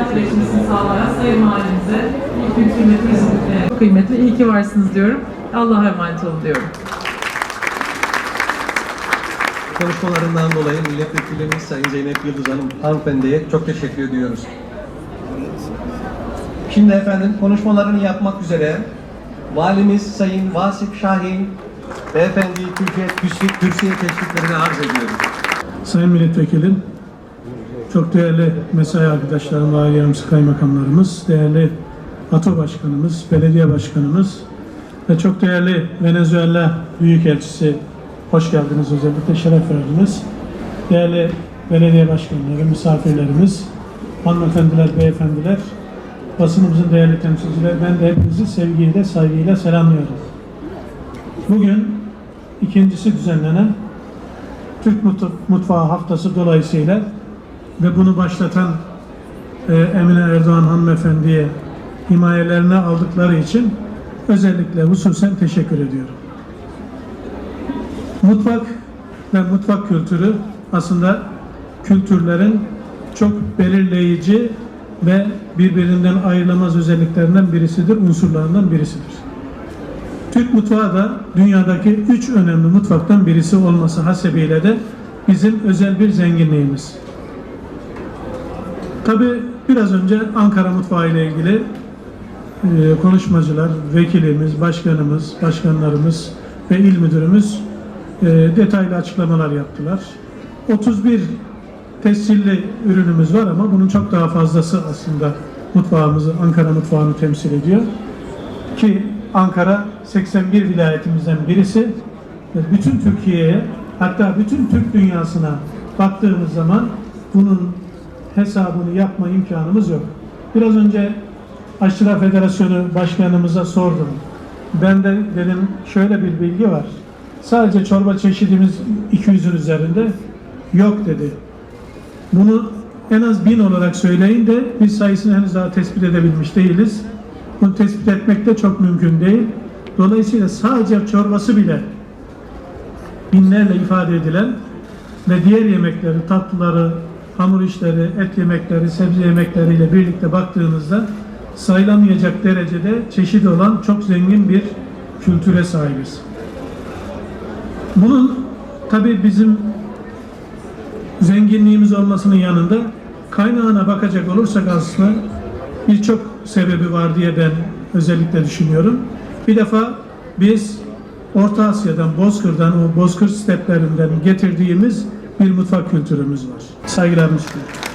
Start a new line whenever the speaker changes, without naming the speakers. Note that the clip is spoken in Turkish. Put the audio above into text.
gerçekleşmesini sağlayan Sayın Valimize, ilk kıymetli, çok kıymetli, iyi ki varsınız diyorum. Allah'a emanet olun diyorum.
Konuşmalarından dolayı milletvekilimiz Sayın Zeynep Yıldız Hanım hanımefendiye çok teşekkür ediyoruz. Şimdi efendim konuşmalarını yapmak üzere Valimiz Sayın Vasip Şahin Beyefendi Türkiye Kürsü, kürsüye teşriflerini arz ediyoruz.
Sayın Milletvekilim, çok değerli mesai arkadaşlarım, valilerimiz, kaymakamlarımız, değerli ATO Başkanımız, Belediye Başkanımız ve çok değerli Venezuela Büyükelçisi, hoş geldiniz özellikle, şeref verdiniz. Değerli belediye başkanları, misafirlerimiz, hanımefendiler, beyefendiler, basınımızın değerli temsilcileri, ben de hepinizi sevgiyle, saygıyla selamlıyorum. Bugün ikincisi düzenlenen Türk Mut- Mutfağı Haftası dolayısıyla ve bunu başlatan e, Emine Erdoğan hanımefendiye himayelerine aldıkları için özellikle hususen teşekkür ediyorum. Mutfak ve mutfak kültürü aslında kültürlerin çok belirleyici ve birbirinden ayrılamaz özelliklerinden birisidir, unsurlarından birisidir. Türk mutfağı da dünyadaki üç önemli mutfaktan birisi olması hasebiyle de bizim özel bir zenginliğimiz. Tabi biraz önce Ankara mutfağı ile ilgili e, konuşmacılar, vekilimiz, başkanımız, başkanlarımız ve il müdürümüz e, detaylı açıklamalar yaptılar. 31 tescilli ürünümüz var ama bunun çok daha fazlası aslında mutfağımızı, Ankara mutfağını temsil ediyor ki Ankara 81 vilayetimizden birisi bütün Türkiye'ye hatta bütün Türk dünyasına baktığımız zaman bunun hesabını yapma imkanımız yok. Biraz önce Aşçılar Federasyonu Başkanımıza sordum. Ben de dedim şöyle bir bilgi var. Sadece çorba çeşidimiz 200'ün üzerinde yok dedi. Bunu en az bin olarak söyleyin de biz sayısını henüz daha tespit edebilmiş değiliz. Bunu tespit etmek de çok mümkün değil. Dolayısıyla sadece çorbası bile binlerle ifade edilen ve diğer yemekleri, tatlıları, hamur işleri, et yemekleri, sebze yemekleriyle birlikte baktığınızda sayılamayacak derecede çeşit olan çok zengin bir kültüre sahibiz. Bunun tabii bizim zenginliğimiz olmasının yanında kaynağına bakacak olursak aslında birçok sebebi var diye ben özellikle düşünüyorum. Bir defa biz Orta Asya'dan, Bozkır'dan, o Bozkır steplerinden getirdiğimiz bir mutfak kültürümüz var. Saygılarımı sunuyorum.